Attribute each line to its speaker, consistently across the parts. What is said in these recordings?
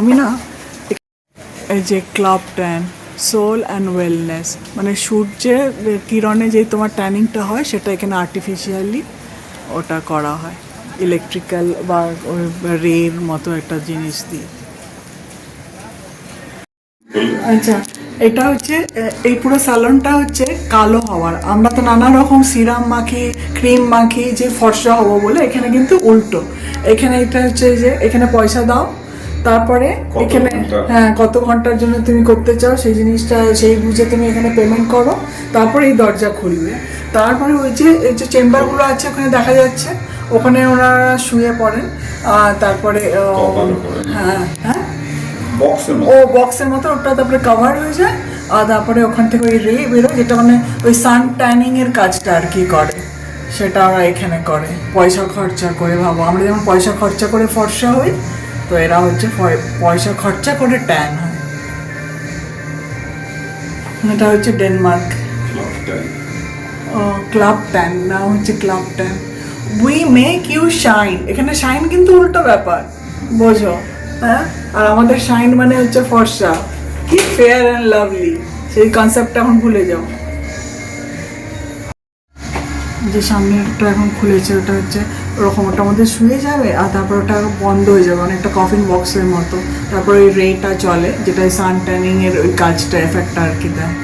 Speaker 1: আমি না এই যে club tan, soul and wellness মানে সূর্যের কিরণে যে তোমার ট্যানিংটা হয়, সেটা এখানে আর্টিফিশিয়ালি ওটা করা হয়। ইলেকট্রিক্যাল বা রের মতো একটা জিনিস দিয়ে। আচ্ছা এটা হচ্ছে, এই পুরো স্যালনটা হচ্ছে কালো হওয়ার। আমরা তো নানা রকম সিরাম মাখি, ক্রিম মাখি, যে ফর্সা হব বলে, এখানে কিন্তু উল্টো। এখানে এটা হচ্ছে যে, এখানে পয়সা দাও তারপরে এখানে হ্যাঁ কত ঘণ্টার জন্য তুমি করতে চাও সেই জিনিসটা সেই বুঝে তুমি এখানে পেমেন্ট করো তারপরে এই দরজা খুলবে। তারপরে ওই যে এই যে চেম্বারগুলো আছে ওখানে দেখা যাচ্ছে ওখানে ওনারা শুয়ে পড়েন তারপরে
Speaker 2: কপালে পড়েন।
Speaker 1: হ্যাঁ হ্যাঁ। ও বক্সের মতো ওটা তারপরে কভার হয়ে যায় আর তারপরে ওখান থেকে ওই রে বেরোয় যেটা মানে ওই সান ট্যানিং এর কাজটা আর কি করে। সেটা ওরা এখানে করে। পয়সা খরচা করে ভাবো। আমরা যেমন পয়সা খরচা করে ফর্সা হই তো এরা হচ্ছে পয়সা খরচা করে ট্যান হয়। এটা হচ্ছে ডেনমার্ক ক্লাব ট্যান না হচ্ছে club tan we make you shine এখানে শাইন কিন্তু উল্টো ব্যাপার বোঝো? হ্যাঁ? আর আমাদের শাইন মানে হচ্ছে ফর্সা। কি ফেয়ার অ্যান্ড লাভলি সেই কনসেপ্টটা এখন ভুলে যাও। যে সামনেরটা এখন খুলেছে ওটা হচ্ছে ওরকম ওটার মধ্যে শুয়ে যাবে আর তারপর ওটা বন্ধ হয়ে যাবে অনেকটা কফিন বক্সের মতো। তারপর ওই রেটা চলে, যেটা ওই সান ট্যানিং এর ওই কাজটা এফেক্টটা আর কি দেয়।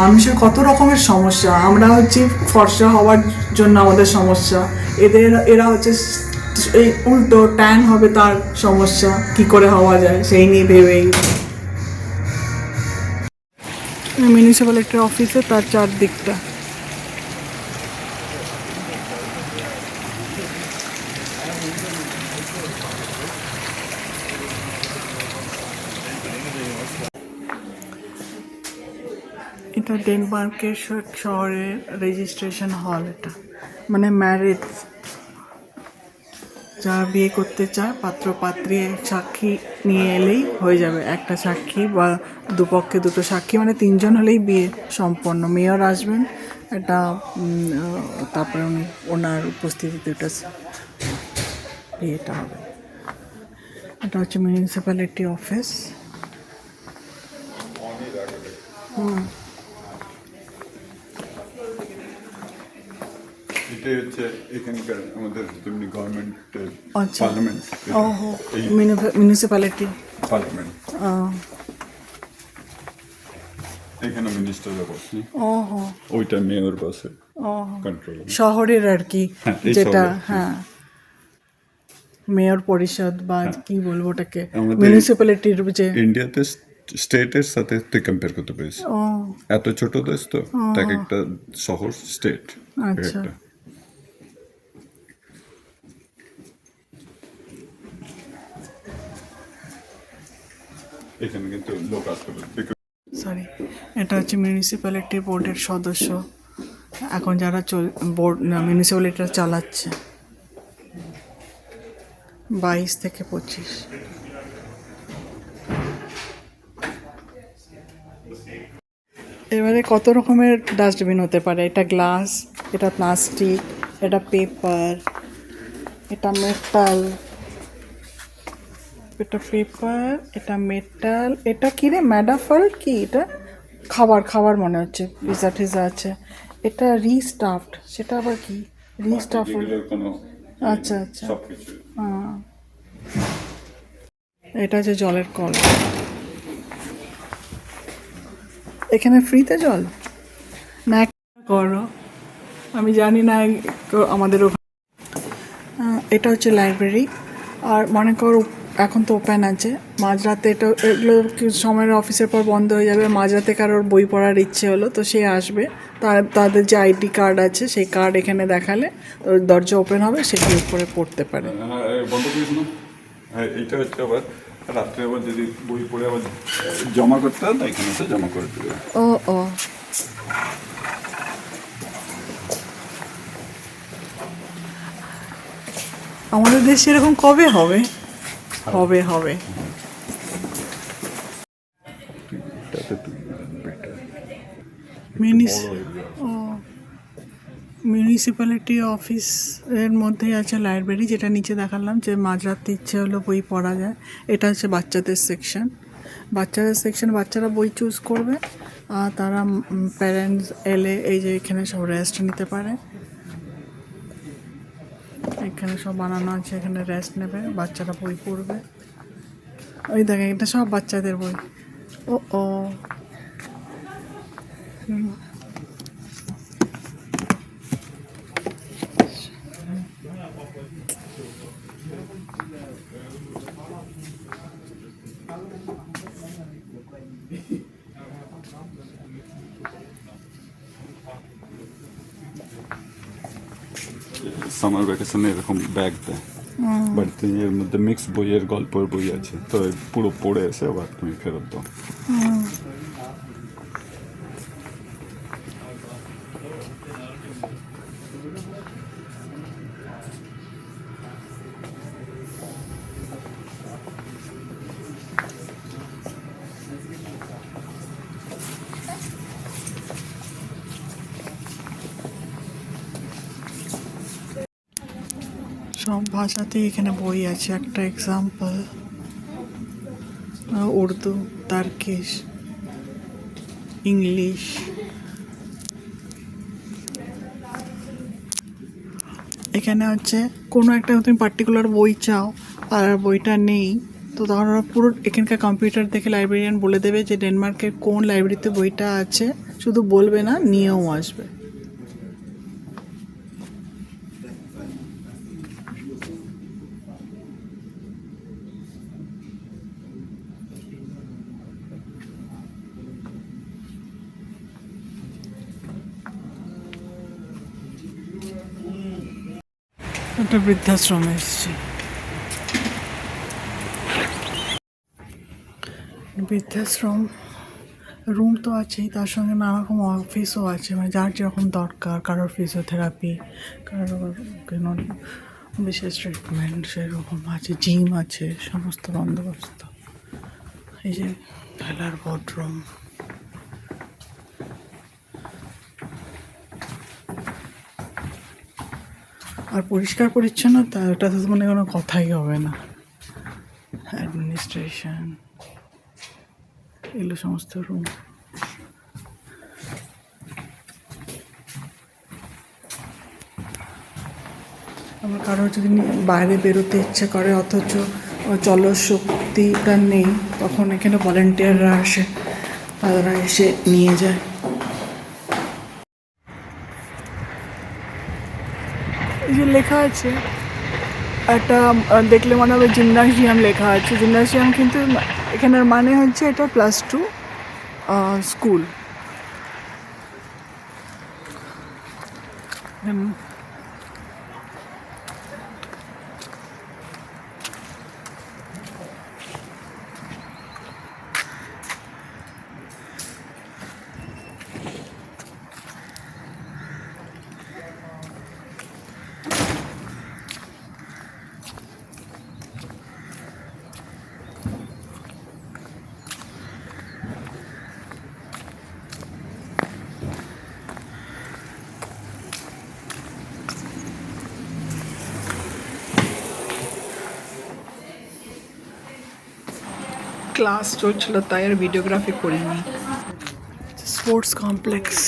Speaker 1: মানুষের কত রকমের সমস্যা, আমরা হচ্ছে ফর্সা হওয়ার জন্য আমাদের সমস্যা। এদের, এরা হচ্ছে এই উল্টো ট্যান হবে তার সমস্যা, কি করে হওয়া যায়, সেই নিয়ে ভেবেই। মিউনিসিপ্যালিটির অফিসে তার চারদিকটা। এটা ডেনমার্কের শহরের রেজিস্ট্রেশন হল এটা। মানে ম্যারেজ যারা বিয়ে করতে চায়, পাত্র, পাত্রী সাক্ষী নিয়ে এলেই হয়ে যাবে। একটা সাক্ষী বা দুপক্ষে দুটো সাক্ষী মানে তিনজন হলেই বিয়ে সম্পন্ন। মেয়র আসবেন এটা তারপরে উনি, ওনার উপস্থিতিতে এটা বিয়েটা হবে। এটা হচ্ছে মিউনিসিপ্যালিটি অফিস
Speaker 2: এটাই হচ্ছে এখানকার আমাদের গভর্নমেন্ট। পার্লামেন্ট
Speaker 1: মিউনিসিপ্যালিটি
Speaker 2: পার্লামেন্ট এখানে মিনিস্টাররা বসে ওইটা মেয়র বসে কন্ট্রোল
Speaker 1: শহরের আর কি যেটা হ্যাঁ মেয়র পরিষদ বা কি বলব ওটাকে মিউনিসিপ্যালিটির যে
Speaker 2: ইন্ডিয়াতে স্টেটের সাথে তুই কম্পেয়ার করতে পারিস
Speaker 1: ও
Speaker 2: এত ছোট দেশ তো তাকে একটা শহর স্টেট
Speaker 1: আচ্ছা।
Speaker 2: এখানে কিন্তু লোক আসতে পারে
Speaker 1: সরি এটা হচ্ছে মিউনিসিপ্যালিটি বোর্ডের সদস্য। এখন যারা চল বোর্ড মিউনিসিপ্যালিটিটা চালাচ্ছে। বাইশ থেকে পঁচিশ। এবারে কত রকমের ডাস্টবিন হতে পারে? এটা গ্লাস এটা প্লাস্টিক এটা পেপার এটা মেটাল এটা পেপার এটা মেটাল এটা কি রে? ম্যাডাফল কি এটা? খাবার খাবার মনে হচ্ছে পিজা টিজা আছে। এটা রিস্টাফড সেটা আবার কি?
Speaker 2: কোনো
Speaker 1: আচ্ছা আচ্ছা। হ্যাঁ। এটা হচ্ছে জলের কল। এখানে ফ্রিতে জল? না করো। আমি জানি না আমাদের ওখানে। এটা হচ্ছে লাইব্রেরি আর মনে করো এখন তো ওপেন আছে। মাঝরাতে এটা এগুলো সময়ের অফিসের পর বন্ধ হয়ে যাবে। মাঝরাতে কারোর বই পড়ার ইচ্ছে হলো তো সে আসবে। তার তাদের যে আইডি কার্ড আছে সেই কার্ড এখানে দেখালে দরজা ওপেন হবে সেটি উপরে পড়তে পারে।
Speaker 2: হ্যাঁ, না? হ্যাঁ এইটা হচ্ছে আবার রাত্রে আবার যদি বই পড়ে আবার জমা করতে হয় এখানে এসে জমা করে দেবে।
Speaker 1: ও ও। আমাদের দেশে এরকম কবে হবে? হবে হবে। মিউনিসিপ্যালিটি অফিস এর মধ্যেই আছে লাইব্রেরি যেটা নিচে দেখালাম যে মাঝরাতে ইচ্ছে হলো বই পড়া যায়। এটা হচ্ছে বাচ্চাদের সেকশন বাচ্চাদের সেকশন বাচ্চারা বই চুজ করবে আর তারা প্যারেন্টস এলে এই যে এখানে সব রেস্ট নিতে পারে। এখানে সব বানানো আছে এখানে রেস্ট নেবে, বাচ্চারা বই পড়বে। ওই দেখে এটা সব বাচ্চাদের বই। ও ও
Speaker 2: সামার ভ্যাকেশনে এরকম ব্যাগ দেয় বাড়িতে এর মধ্যে মিক্স বইয়ের গল্পের বই আছে তো পুরো পড়ে এসে আবার তুমি ফেরত দাও
Speaker 1: সব ভাষাতেই এখানে বই আছে। একটা এক্সাম্পল উর্দু, তার্কিশ, ইংলিশ। এখানে হচ্ছে, কোনো একটা তুমি পার্টিকুলার বই চাও, আর বইটা নেই, তো তখন ওরা পুরো এখানকার কম্পিউটার দেখে লাইব্রেরিয়ান বলে দেবে যে ডেনমার্কের কোন লাইব্রেরিতে বইটা আছে। শুধু বলবে না, নিয়েও আসবে। একটা বৃদ্ধাশ্রমে এসেছি। বৃদ্ধাশ্রম রুম তো আছেই, তার সঙ্গে নানা রকম অফিসও আছে। মানে যার যেরকম দরকার, কারোর ফিজিওথেরাপি কারোর কোনো বিশেষ ট্রিটমেন্ট সেরকম আছে জিম আছে, সমস্ত বন্দোবস্ত। এই যে খেলার বেডরুম আর পরিষ্কার পরিচ্ছন্নতা, ওটা তো মানে কোনো কথাই হবে না। অ্যাডমিনিস্ট্রেশন এগুলো সমস্ত রুম আমার কারোর যদি বাইরে বেরোতে ইচ্ছে করে, অথচ জলশক্তিটা নেই, তখন এখানে ভলেন্টিয়াররা আসে, তারা এসে নিয়ে যায় এই যে লেখা আছে। একটা দেখলে মনে হবে জিমনাসিয়াম লেখা আছে। জিমনাসিয়াম কিন্তু এখানের মানে হচ্ছে এটা প্লাস টু স্কুল ক্লাস চলছিল তাই আর ভিডিওগ্রাফি করিনি স্পোর্টস কমপ্লেক্স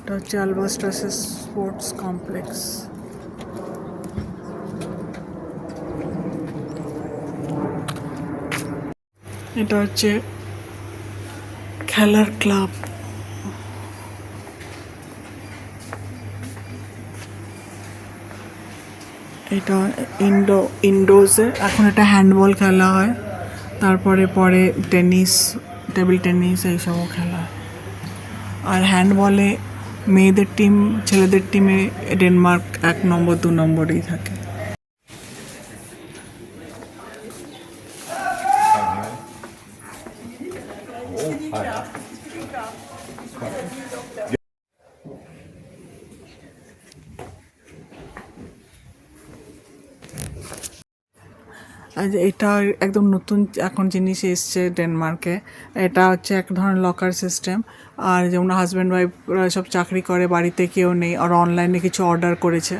Speaker 1: এটা হচ্ছে আলবাস্টাসের স্পোর্টস এটা হচ্ছে খেলার ক্লাব। এটা ইন্ডো ইন্ডোজে এখন এটা হ্যান্ডবল খেলা হয়। তারপরে পরে টেনিস, টেবিল টেনিস এইসবও খেলা। আর হ্যান্ডবলে মেয়েদের টিম, ছেলেদের টিমে ডেনমার্ক এক নম্বর, দু নম্বরেই থাকে। এটা একদম নতুন এখন জিনিস এসছে ডেনমার্কে এটা হচ্ছে এক ধরনের লকার সিস্টেম আর যেমন হাজব্যান্ড ওয়াইফরা সব চাকরি করে, বাড়িতে কেউ নেই আর অনলাইনে কিছু অর্ডার করেছে।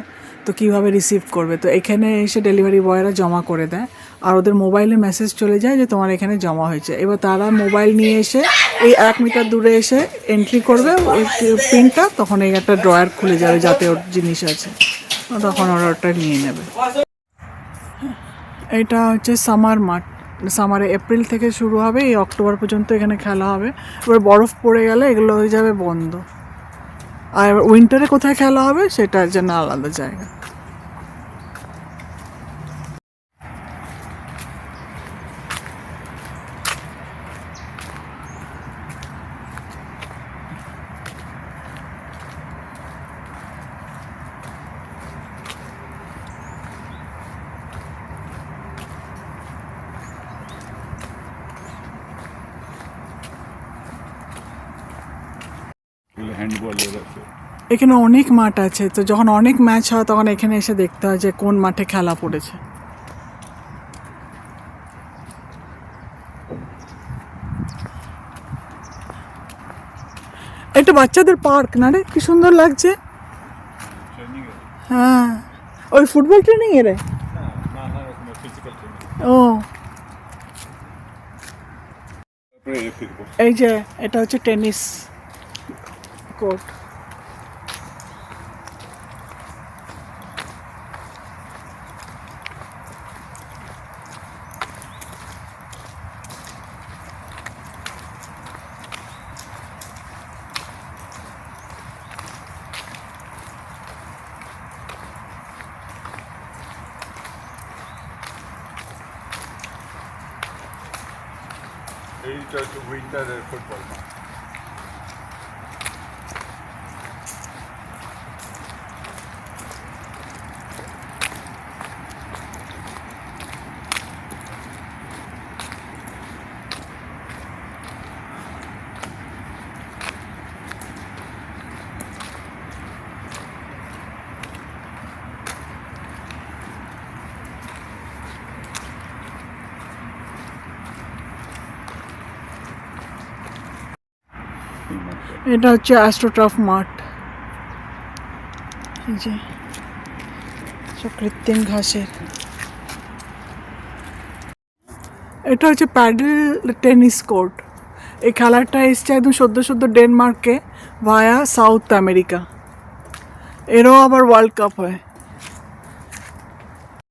Speaker 1: তো কীভাবে রিসিভ করবে? তো এখানে এসে ডেলিভারি বয়রা জমা করে দেয়। আর ওদের মোবাইলে মেসেজ চলে যায় যে তোমার এখানে জমা হয়েছে। এবার তারা মোবাইল নিয়ে এসে এই এক মিটার দূরে এসে এন্ট্রি করবে। ওই পিনটা তখন এই একটা ড্রয়ার খুলে যাবে যাতে ওর জিনিস আছে। তখন ওরা ওটা নিয়ে নেবে। এটা হচ্ছে সামার মাঠ। সামারে এপ্রিল থেকে শুরু হবে, এই অক্টোবর পর্যন্ত এখানে খেলা হবে। এবার বরফ পড়ে গেলে এগুলো হয়ে যাবে বন্ধ। আর উইন্টারে কোথায় খেলা হবে, সেটা যেন আলাদা জায়গা।
Speaker 2: আছে
Speaker 1: এখানে অনেক মাঠ আছে তো যখন অনেক ম্যাচ হয় তখন এখানে এসে দেখতে হয় যে কোন মাঠে খেলা পড়েছে। এটা বাচ্চাদের পার্ক না রে? কি সুন্দর লাগছে। হ্যাঁ। ওই ফুটবল ট্রেনিং এ রে? ও। এই যে এটা হচ্ছে টেনিস। কোর্ট
Speaker 2: এইটা হচ্ছে উইন্টারের ফুটবল
Speaker 1: এটা হচ্ছে অ্যাস্ট্রোট্রফ মাঠ এই যে কৃত্রিম ঘাসের। এটা হচ্ছে প্যাডেল টেনিস কোর্ট। এই খেলাটা এসছে একদম সদ্য সদ্য ডেনমার্কে ভায়া সাউথ আমেরিকা এরও আবার ওয়ার্ল্ড কাপ হয়।